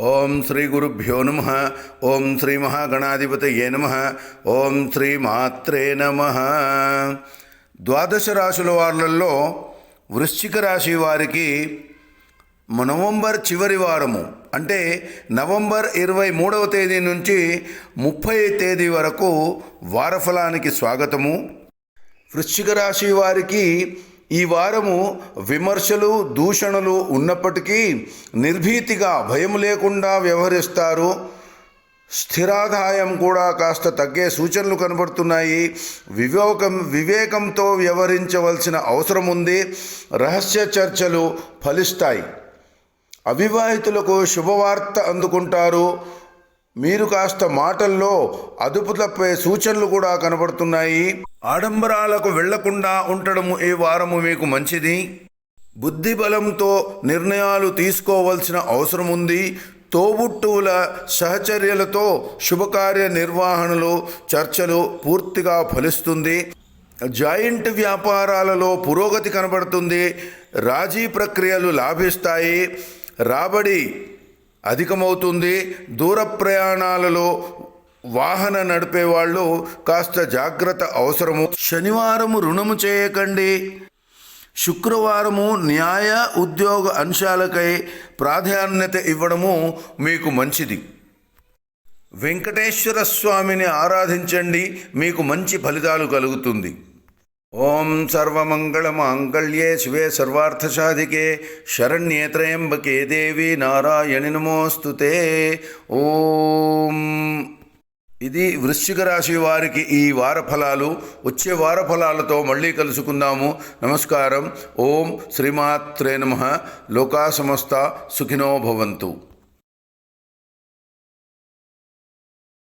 ఓం శ్రీ గురుభ్యో నమ. ఓం శ్రీ మహాగణాధిపతయే నమ. ఓం శ్రీ మాత్రే నమ. ద్వాదశ రాశుల వాళ్ళల్లో వృశ్చిక రాశి వారికి నవంబర్ చివరి వారము అంటే నవంబర్ ఇరవై మూడవ తేదీ నుంచి ముప్పై తేదీ వరకు వారఫలానికి స్వాగతము. వృశ్చిక రాశి వారికి ఈ వారము విమర్శలు దూషణలు ఉన్నప్పటికీ నిర్భీతిగా భయం లేకుండా వ్యవహరిస్తారు. స్థిరాదాయం కూడా కాస్త తగ్గే సూచనలు కనబడుతున్నాయి. వివేకం వివేకంతో వ్యవహరించవలసిన అవసరం ఉంది రహస్య చర్చలు ఫలిస్తాయి. అవివాహితులకు శుభవార్త అందుకుంటారు. మీరు కాస్త మాటల్లో అదుపు తప్పే సూచనలు కూడా కనబడుతున్నాయి. ఆడంబరాలకు వెళ్ళకుండా ఉండడము ఈ వారము మీకు మంచిది. బుద్ధి బలంతో నిర్ణయాలు తీసుకోవాల్సిన అవసరం ఉంది తోబుట్టువుల సహచర్యలతో శుభకార్య నిర్వహణలు చర్చలు పూర్తిగా ఫలిస్తుంది. జాయింట్ వ్యాపారాలలో పురోగతి కనబడుతుంది. రాజీ ప్రక్రియలు లాభిస్తాయి. రాబడి అధికమవుతుంది. దూర ప్రయాణాలలో వాహన నడిపే వాళ్ళు కాస్త జాగ్రత్త అవసరము. శనివారము రుణము చేయకండి. శుక్రవారము న్యాయ ఉద్యోగ అంశాలకై ప్రాధాన్యత ఇవ్వడము మీకు మంచిది. వెంకటేశ్వర స్వామిని ఆరాధించండి. మీకు మంచి ఫలితాలు కలుగుతుంది. ఓం సర్వమంగళమాంగళ్యే శివే సర్వార్థసాధికే శరణ్యే త్రయంబకే దేవి నారాయణి నమోస్తుతే ఓం. ఇది వృశ్చిక రాశి వారికి ఈ వార ఫలాలు వచ్చే వార ఫలాలతో మళ్ళీ కలుసుకుందాము. నమస్కారం. ఓం శ్రీమాత్రే నమ. లోకా సమస్త సుఖినో భవంతు.